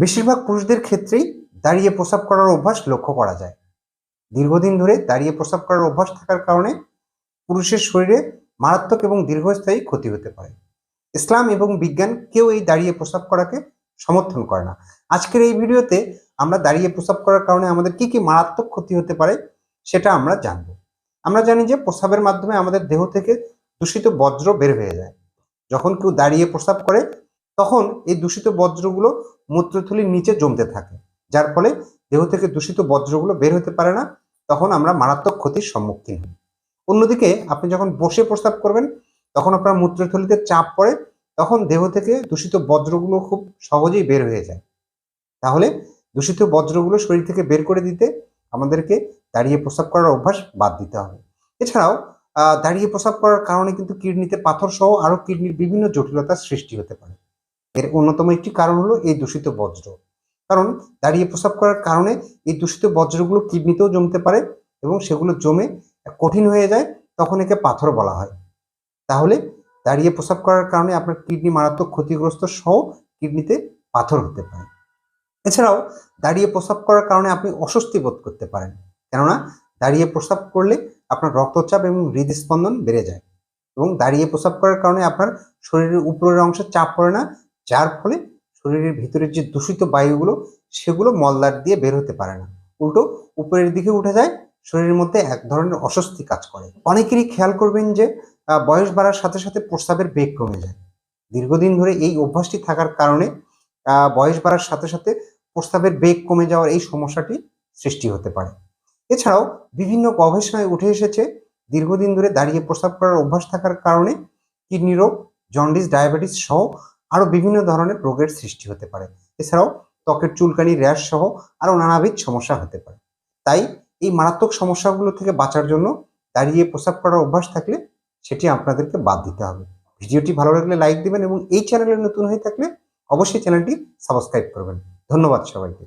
বেশিরভাগ পুরুষদের ক্ষেত্রেই দাঁড়িয়ে প্রস্রাব করার অভ্যাস লক্ষ্য করা যায়। দীর্ঘদিন ধরে দাঁড়িয়ে প্রস্রাব করার অভ্যাস থাকার কারণে পুরুষের শরীরে মারাত্মক এবং দীর্ঘস্থায়ী ক্ষতি হতে পারে। ইসলাম এবং বিজ্ঞান কেউ এই দাঁড়িয়ে প্রস্রাব করাকে সমর্থন করে না। আজকের এই ভিডিওতে আমরা দাঁড়িয়ে প্রস্রাব করার কারণে আমাদের কি কি মারাত্মক ক্ষতি হতে পারে সেটা আমরা জানব। আমরা জানি যে প্রস্রাবের মাধ্যমে আমাদের দেহ থেকে দূষিত বজ্র বের হয়ে যায়। যখন কেউ দাঁড়িয়ে প্রস্রাব করে, তখন এই দূষিত বজ্রগুলো মূত্রথলির নিচে জমতে থাকে, যার ফলে দেহ থেকে দূষিত বজ্রগুলো বের হতে পারে না, তখন আমরা মারাত্মক ক্ষতির সম্মুখীন হই। অন্যদিকে আপনি যখন বসে প্রস্রাব করবেন, তখন আপনার মূত্রথলিতে চাপ পড়ে, তখন দেহ থেকে দূষিত বজ্রগুলো খুব সহজেই বের হয়ে যায়। তাহলে দূষিত বজ্রগুলো শরীর থেকে বের করে দিতে আমাদেরকে দাঁড়িয়ে প্রস্রাব করার অভ্যাস বাদ দিতে হবে। এছাড়াও দাঁড়িয়ে প্রস্রাব করার কারণে কিন্তু কিডনিতে পাথর সহ আরও কিডনির বিভিন্ন জটিলতার সৃষ্টি হতে পারে। এর অন্যতম একটি কারণ হলো এই দূষিত বজ্র। কারণ দাঁড়িয়ে প্রস্রাব করার কারণে এই দূষিত বজ্রগুলো কিডনিতেও জমতে পারে এবং সেগুলো জমে কঠিন হয়ে যায়, তখন একে পাথর বলা হয়। তাহলে দাঁড়িয়ে প্রস্রাব করার কারণে আপনার কিডনি মারাত্মক ক্ষতিগ্রস্ত সহ কিডনিতে পাথর হতে পারে। এছাড়াও দাঁড়িয়ে প্রস্রাব করার কারণে আপনি অস্বস্তি বোধ করতে পারেন, কেননা দাঁড়িয়ে প্রস্রাব করলে আপনার রক্তচাপ এবং হৃদস্পন্দন বেড়ে যায় এবং দাঁড়িয়ে প্রস্রাব করার কারণে আপনার শরীরের উপরের অংশে চাপ পড়ে না যার ফলে শরীরের ভিতরের যে দূষিত বায়ুগুলো, সেগুলো মলদার দিয়ে বের হতে পারে না। উল্টো, উপরের দিকে উঠে যায়, শরীরের মধ্যে এক ধরনের অস্বস্তি কাজ করে। অনেকেরই খেয়াল করবেন যে বয়স বাড়ার সাথে সাথে প্রস্রাবের বেগ কমে যায়। দীর্ঘদিন ধরে এই অভ্যাসটি থাকার কারণে বয়স বাড়ার সাথে সাথে প্রস্রাবের বেগ কমে যাওয়ার এই সমস্যাটি সৃষ্টি হতে পারে। এছাড়াও বিভিন্ন গবেষণায় উঠে এসেছে, দীর্ঘদিন ধরে দাঁড়িয়ে প্রস্রাব করার অভ্যাস থাকার কারণে কিডনি রোগ, জন্ডিস, ডায়াবেটিস সহ আরও বিভিন্ন ধরনের রোগের সৃষ্টি হতে পারে। এছাড়াও ত্বকের চুলকানি, র্যাশ সহ আরও নানাবিধ সমস্যা হতে পারে। তাই এই মারাত্মক সমস্যাগুলো থেকে বাঁচার জন্য দাঁড়িয়ে প্রস্রাব করার অভ্যাস থাকলে সেটি আপনাদেরকে বাদ দিতে হবে। ভিডিওটি ভালো লাগলে লাইক দেবেন এবং এই চ্যানেলে নতুন হয়ে থাকলে অবশ্যই চ্যানেলটি সাবস্ক্রাইব করবেন। ধন্যবাদ সবাইকে।